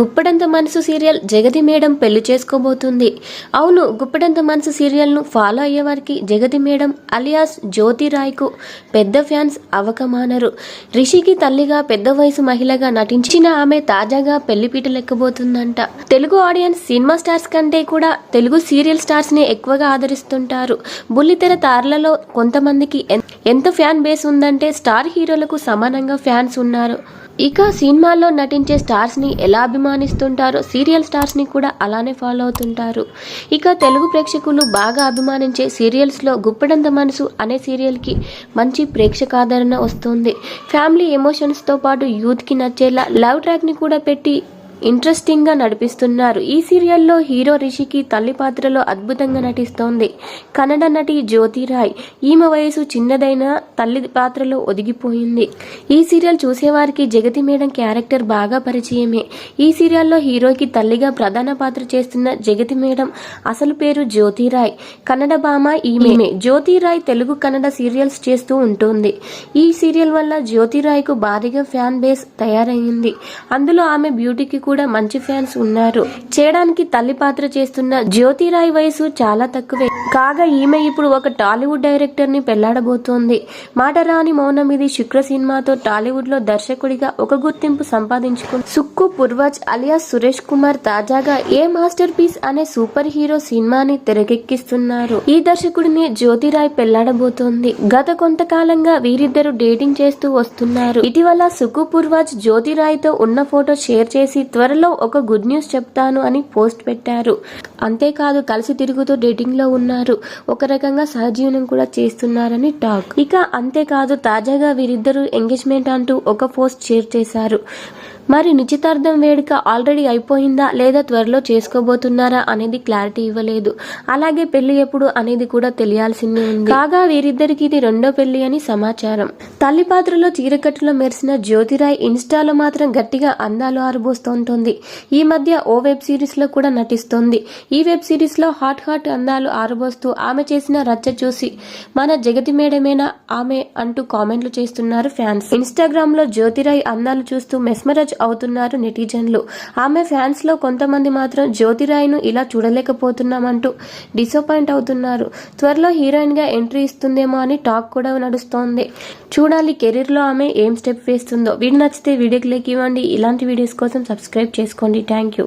గుప్పడంత మనసు సీరియల్ జగతి మేడం పెళ్ళి చేసుకోబోతుంది. అవును గుప్పడంత మనసు సీరియల్ను ఫాలో అయ్యేవారికి జగతి మేడం అలియాస్ జ్యోతి రాయ్కు పెద్ద ఫ్యాన్స్ అవకమానరు. రిషికి తల్లిగా పెద్ద వయసు మహిళగా నటించిన ఆమె తాజాగా పెళ్ళిపీటలెక్కబోతుందంట తెలుగు ఆడియన్స్ సినిమా స్టార్స్ కంటే కూడా తెలుగు సీరియల్ స్టార్స్ని ఎక్కువగా ఆదరిస్తుంటారు. బుల్లితెర తారలలో కొంతమందికి ఎంత ఫ్యాన్ బేస్ ఉందంటే స్టార్ హీరోలకు సమానంగా ఫ్యాన్స్ ఉన్నారు. ఇక సినిమాల్లో నటించే స్టార్స్ని ఎలా అభిమానిస్తుంటారో సీరియల్ స్టార్స్ని కూడా అలానే ఫాలో అవుతుంటారు. ఇక తెలుగు ప్రేక్షకులు బాగా అభిమానించే సీరియల్స్లో గుప్పడంత మనసు అనే సీరియల్కి మంచి ప్రేక్షకాదరణ వస్తుంది. ఫ్యామిలీ ఎమోషన్స్తో పాటు యూత్కి నచ్చేలా లవ్ ట్రాక్ని కూడా పెట్టి ఇంట్రెస్టింగ్గా నడిపిస్తున్నారు. ఈ సీరియల్లో హీరో రిషికి తల్లి పాత్రలో అద్భుతంగా నటిస్తోంది. కన్నడ నటి జ్యోతిరాయ్ ఈమె వయసు చిన్నదైన తల్లి పాత్రలో ఒదిగిపోయింది. ఈ సీరియల్ చూసేవారికి జగతి మేడం క్యారెక్టర్ బాగా పరిచయమే. ఈ సీరియల్లో హీరోకి తల్లిగా ప్రధాన పాత్ర చేస్తున్న జగతి మేడం అసలు పేరు జ్యోతిరాయ్ కన్నడ భామ ఈమె. జ్యోతిరాయ్ తెలుగు కన్నడ సీరియల్స్ చేస్తూ ఉంటుంది. ఈ సీరియల్ వల్ల జ్యోతిరాయ్కు భారీగా ఫ్యాన్ బేస్ తయారైంది. అందులో ఆమె బ్యూటీకి కూడా మంచి ఫ్యాన్స్ ఉన్నారు. చేయడానికి తల్లి పాత్ర చేస్తున్న జ్యోతిరాయ్ వయసు చాలా తక్కువే. కాగా ఈమె ఇప్పుడు ఒక టాలీవుడ్ డైరెక్టర్ని పెళ్ళాడబోతోంది. మాట రాని మౌనం ఇది శుక్ర సినిమాతో టాలీవుడ్లో దర్శకుడిగా ఒక గుర్తింపు సంపాదించుకుంది సుక్కు పూర్వజ్ అలియాస్ సురేష్ కుమార్ తాజాగా ఏ మాస్టర్ పీస్ అనే సూపర్ హీరో సినిమాని తెరకెక్కిస్తున్నారు. ఈ దర్శకుడిని జ్యోతిరాయ్ పెళ్ళాడబోతోంది. గత కొంతకాలంగా వీరిద్దరు డేటింగ్ చేస్తూ వస్తున్నారు. ఇటీవల సుక్కు పూర్వాజ్ జ్యోతిరాయ్తో ఉన్న ఫోటో షేర్ చేసి త్వరలో ఒక గుడ్ న్యూస్ చెప్తాను అని పోస్ట్ పెట్టారు. అంతేకాదు కలిసి తిరుగుతూ డేటింగ్లో ఉన్నారు. ఒక రకంగా సహజీవనం కూడా చేస్తున్నారని టాక్. ఇక అంతేకాదు తాజాగా వీరిద్దరూ ఎంగేజ్మెంట్ అంటూ ఒక పోస్ట్ షేర్ చేశారు. మరి నిశ్చితార్థం వేడుక ఆల్రెడీ అయిపోయిందా లేదా త్వరలో చేసుకోబోతున్నారా అనేది క్లారిటీ ఇవ్వలేదు. అలాగే పెళ్ళి ఎప్పుడు అనేది కూడా తెలియాల్సిందే ఉంది. కాగా వీరిద్దరికి ఇది రెండో పెళ్ళి అని సమాచారం. తల్లి పాత్రలో చీరకట్టులో మెరిసిన జ్యోతిరాయ్ ఇన్స్టాలో మాత్రం గట్టిగా అందాలు ఆరబోస్తుంటుంది ఈ మధ్య ఓ వెబ్ సిరీస్లో కూడా నటిస్తోంది. ఈ వెబ్ సిరీస్లో హాట్ హాట్ అందాలు ఆరబోస్తూ ఆమె చేసిన రచ్చ చూసి మన జగతి మేడమేనా? ఆమె అంటూ కామెంట్లు చేస్తున్నారు ఫ్యాన్స్. ఇన్స్టాగ్రామ్లో జ్యోతిరాయ్ అందాలు చూస్తూ మెస్మరజ్ అవుతున్నారు నెటిజన్లు. ఆమె ఫ్యాన్స్లో కొంతమంది మాత్రం జ్యోతిరాయ్ను ఇలా చూడలేకపోతున్నామంటూ డిసప్పాయింట్ అవుతున్నారు. త్వరలో హీరోయిన్గా ఎంట్రీ ఇస్తుందేమో అని టాక్ కూడా నడుస్తోంది. చూడాలి కెరీర్లో ఆమె ఏం స్టెప్ వేస్తుందో. వీడియో నచ్చితే వీడియోకి లైక్ ఇవ్వండి. ఇలాంటి వీడియోస్ కోసం సబ్స్క్రైబ్ చేసుకోండి. Thank you.